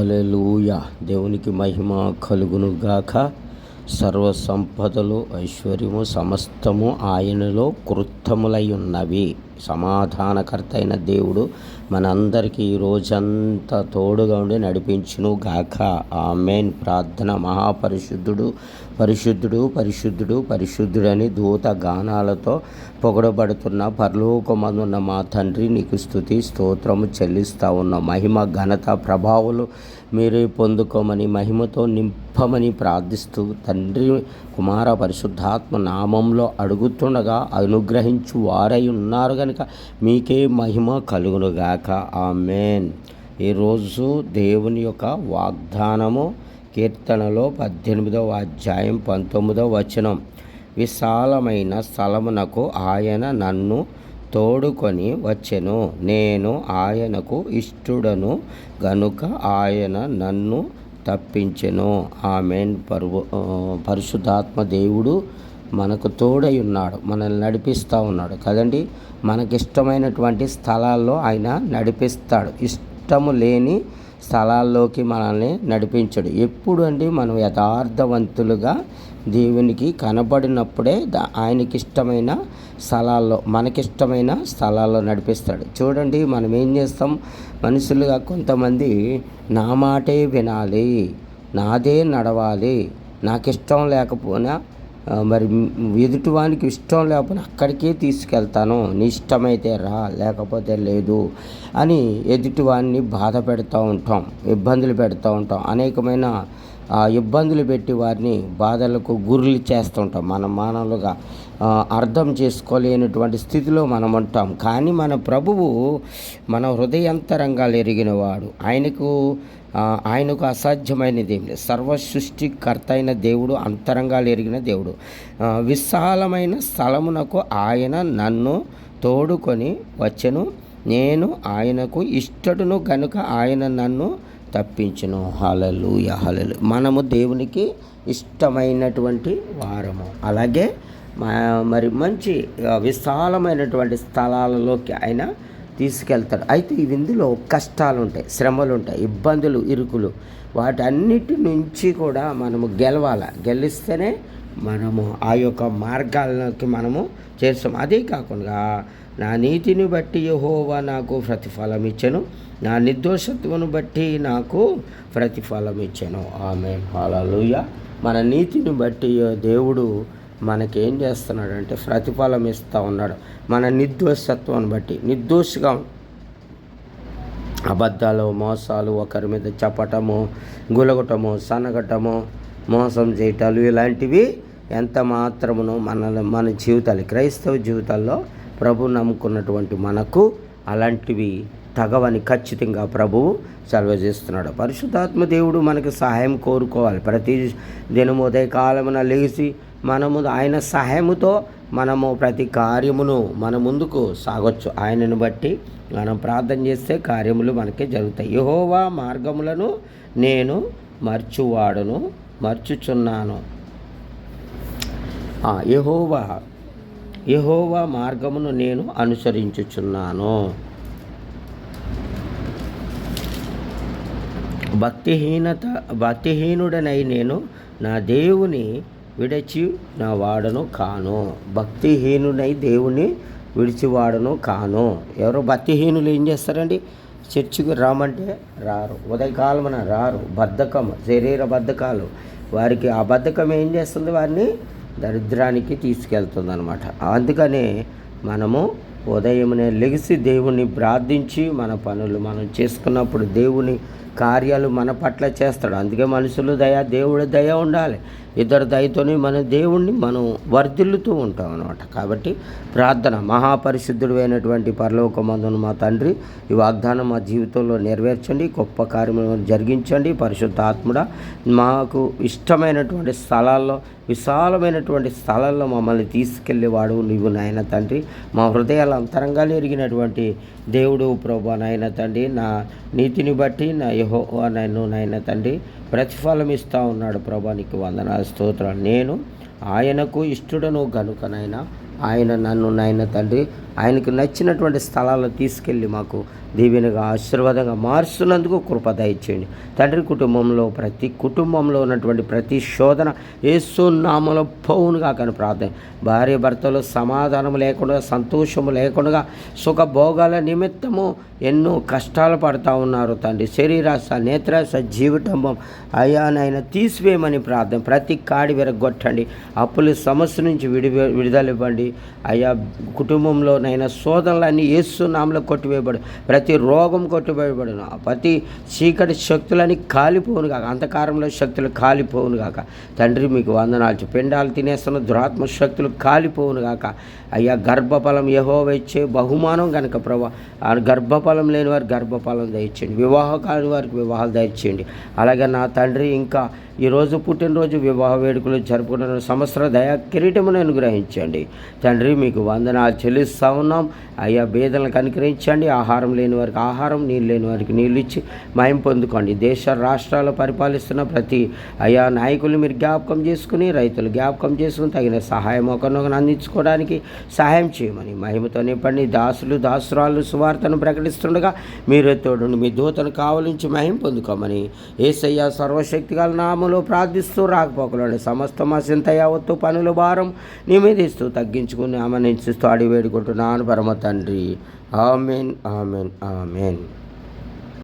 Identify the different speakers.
Speaker 1: Hallelujah దేవునికి మహిమ కలుగును గాక సర్వ సంపదలు ఐశ్వర్యము సమస్తము ఆయనలో కృత్తములై ఉన్నవి. సమాధానకర్త అయిన దేవుడు మనందరికీ ఈ రోజంతా తోడుగా ఉండి నడిపించును గాక. ఆమెన్. ప్రార్థన మహాపరిశుద్ధుడు పరిశుద్ధుడు పరిశుద్ధుడు పరిశుద్ధుడని దూత గానాలతో పొగడబడుతున్న పరలోకమందున్న మా తండ్రి నీకు స్థుతి స్తోత్రము చెల్లిస్తా ఉన్న మహిమ ఘనత ప్రభావాలు మీరే పొందుకోమని మహిమతో నింపమని ప్రార్థిస్తూ తండ్రి కుమార పరిశుద్ధాత్మ నామంలో అడుగుతుండగా అనుగ్రహించు వారై ఉన్నారు కనుక మీకే మహిమ కలుగునుగాక. ఆమెన్. ఈరోజు దేవుని యొక్క వాగ్దానము కీర్తనలో పద్దెనిమిదవ అధ్యాయం పంతొమ్మిదవ వచనం. విశాలమైన స్థలమునకు ఆయన నన్ను తోడుకొని వచ్చెను. నేను ఆయనకు ఇష్టడను గనుక ఆయన నన్ను తప్పించెను. ఆమెన్. పరువు పరిశుద్ధాత్మ దేవుడు మనకు తోడై ఉన్నాడు. మనల్ని నడిపిస్తూ ఉన్నాడు. కదండి? మనకిష్టమైనటువంటి స్థలాల్లో ఆయన నడిపిస్తాడు. ఇష్టము లేని స్థలాల్లోకి మనల్ని నడిపించడు. ఎప్పుడు అండి మనం యథార్థవంతులుగా దేవునికి కనబడినప్పుడే దా- ఆయనకి ఇష్టమైన స్థలాల్లో మనకిష్టమైన స్థలాల్లో నడిపిస్తాడు. చూడండి మనం ఏం చేస్తాం? మనుషులుగా కొంతమంది నా మాటే వినాలి నాదే నడవాలి నాకు ఇష్టం లేకపోయినా మరి ఎదుటివానికి ఇష్టం లేకపోతే అక్కడికే తీసుకెళ్తాను నీ ఇష్టమైతే రా లేకపోతే లేదు అని ఎదుటివాడిని బాధ పెడతా ఉంటాం ఇబ్బందులు పెడతా ఉంటాం. అనేకమైన ఇబ్బందులు పెట్టి వారిని బాధలకు గురులు చేస్తుంటాం. మన మానవులుగా అర్థం చేసుకోలేనటువంటి స్థితిలో మనం ఉంటాం. కానీ మన ప్రభువు మన హృదయంతరంగాలు ఎరిగినవాడు. ఆయనకు ఆయనకు అసాధ్యమైనది ఏం లేదు. సర్వ సృష్టికర్త అయిన దేవుడు అంతరంగాలు ఎరిగిన దేవుడు. విశాలమైన స్థలమునకు ఆయన నన్ను తోడుకొని వచ్చెను. నేను ఆయనకు ఇష్టడును గనుక ఆయన నన్ను తప్పించును. హలలు హలలు మనము దేవునికి ఇష్టమైనటువంటి వారము. అలాగే మా- మరి మంచి విశాలమైనటువంటి స్థలాలలోకి ఆయన తీసుకెళ్తాడు. అయితే ఇవి ఇందులో కష్టాలు ఉంటాయి శ్రమలు ఉంటాయి ఇబ్బందులు ఇరుకులు. వాటన్నిటి నుంచి కూడా మనము గెలవాలి? గెలిస్తేనే మనము ఆ యొక్క మార్గాలకి మనము చేస్తాం. అదే కాకుండా నా నీతిని బట్టి యహోవా నాకు ప్రతిఫలం ఇచ్చెను. నా నిర్దోషత్వను బట్టి నాకు ప్రతిఫలం ఇచ్చాను. ఆమె ఫలలుయ మన నీతిని బట్టి దేవుడు మనకేం చేస్తున్నాడంటే ప్రతిఫలం ఇస్తూ ఉన్నాడు. మన నిర్దోషత్వాన్ని బట్టి నిర్దోషిగా అబద్ధాలు మోసాలు ఒకరి మీద చెప్పటము గులగటము సనగటము మోసం చేయటాలు ఇలాంటివి ఎంత మాత్రమును మన మన జీవితాలు క్రైస్తవ జీవితాల్లో ప్రభు నమ్ముకున్నటువంటి మనకు అలాంటివి తగవని ఖచ్చితంగా ప్రభువు సెలవు చేస్తున్నాడు. పరిశుద్ధాత్మ దేవుడు మనకు సహాయం కోరుకోవాలి. ప్రతి దినము ఉదయకాలమున లేచి మనము ఆయన సహాయముతో మనము ప్రతి కార్యమును మన ముందుకు సాగొచ్చు. ఆయనను బట్టి మనం ప్రార్థన చేస్తే కార్యములు మనకే జరుగుతాయి. యహోవా మార్గములను నేను మర్చువాడును. మర్చుచున్నాను. యహోవా యహోవా మార్గమును నేను అనుసరించుచున్నాను. భక్తిహీనత భక్తిహీనుడనై నేను నా దేవుని విడిచి నా వాడను కాను. భక్తిహీనుడై దేవుని విడిచివాడను కాను. ఎవరు భక్తిహీనులు ఏం చేస్తారండి? చర్చికి రామంటే రారు. ఉదయకాలమున రారు. బద్ధకం శరీర బద్ధకాలు. వారికి ఆ బద్ధకం ఏం చేస్తుంది? వారిని దరిద్రానికి తీసుకెళ్తుంది అనమాట అందుకనే మనము ఉదయమునే లెగిసి దేవుని ప్రార్థించి మన పనులు మనం చేసుకున్నప్పుడు దేవుని కార్యాలు మన పట్ల చేస్తాడు. అందుకే మనుషులు దయ దేవుడి దయ ఉండాలి. ఇద్దరు దయతోనే మన దేవుణ్ణి మనం వర్ధిల్లుతూ ఉంటాం అనమాట కాబట్టి ప్రార్థన. మహాపరిశుద్ధుడు అయినటువంటి పరలోకమందును మా తండ్రి ఈ వాగ్దానం మా జీవితంలో నెరవేర్చండి. గొప్ప కార్యములను జరిగించండి. పరిశుద్ధ ఆత్ముడ మాకు ఇష్టమైనటువంటి స్థలాల్లో విశాలమైనటువంటి స్థలాల్లో మమ్మల్ని తీసుకెళ్ళేవాడు నీవు నాయన తండ్రి. మా హృదయాల అంతరంగాలు ఎరిగినటువంటి దేవుడు ప్రభా నాయన తండ్రి. నా నీతిని బట్టి నా యహో నన్ను నాయన తండ్రి ప్రతిఫలం ఇస్తూ ఉన్నాడు. ప్రభా నీకు వందనాల స్తోత్రాలు. నేను ఆయనకు ఇష్టడను గనుకనైనా ఆయన నన్ను నాయన తండ్రి ఆయనకు నచ్చినటువంటి స్థలాల్లో తీసుకెళ్ళి మాకు దీవెనగా ఆశీర్వాదంగా మార్చున్నందుకు కృప దయచేయండి. తండ్రి కుటుంబంలో ప్రతి కుటుంబంలో ఉన్నటువంటి ప్రతి శోధన ఏసునామలో పౌనుగా కానీ ప్రార్థన. భార్య భర్తలు సమాధానం లేకుండా సంతోషము లేకుండా సుఖభోగాల నిమిత్తము ఎన్నో కష్టాలు పడుతూ ఉన్నారు తండ్రి. శరీరాశ నేత్రాశ జీవితంబం అయానైన తీసివేయమని ప్రార్థన. ప్రతి కాడి విరగొట్టండి. అప్పుల సమస్య నుంచి విడి విడుదల ఇవ్వండి. అయా కుటుంబంలోనైనా శోధనలన్నీ ఏసునామలో కొట్టివేయబడు ప్రతి రోగం కొట్టివేయబడును. ప్రతి చీకటి శక్తులని కాలిపోవును కాక అంధకారంలో శక్తులు కాలిపోవును కాక తండ్రి మీకు వందనాలు పిండాలు తినేస్తున్న దురాత్మ శక్తులు కాలిపోవును కాక అయ్యా గర్భఫలం యహో ఇచ్చే బహుమానం కనుక ప్రభా గర్భఫలం లేని వారికి గర్భఫలం దయచేయండి. వివాహ కాని వారికి వివాహాలు దయచేయండి. అలాగే నా తండ్రి ఇంకా ఈరోజు పుట్టినరోజు వివాహ వేడుకలు జరుపుకున్న సంవత్సర దయా కిరీటమును అనుగ్రహించండి. తండ్రి మీకు వందనాలు చెల్లిస్తాము. ఉన్నాం. అయ్యా బేదలను కనుకరించండి. ఆహారం లేని వారికి ఆహారం నీళ్ళు లేని వారికి నీళ్ళు ఇచ్చి మయం పొందుకోండి. దేశ రాష్ట్రాలు పరిపాలిస్తున్న ప్రతి అయా నాయకులు మీరు జ్ఞాపకం చేసుకుని రైతులు జ్ఞాపకం చేసుకుని తగిన సహాయం ఒకరినొకరు అందించుకోవడానికి సహాయం చేయమని మహిమతో నింపండి దాసులు దాసురాలు సువార్తను ప్రకటిస్తుండగా మీరే తోడుండి. మీ దూతను కావలించి మహిం పొందుకోమని ఏసయ్య సర్వశక్తిగల నామలో ప్రార్థిస్తూ రాకపోకలోని సమస్త మా చింత యావత్తు పనుల భారం నిమిదిస్తూ తగ్గించుకుని ఆమె నిశ్చిస్తూ అడివేడుకుంటున్నాను వేడుకుంటున్నాను పరమ తండ్రి. Amen amen amen.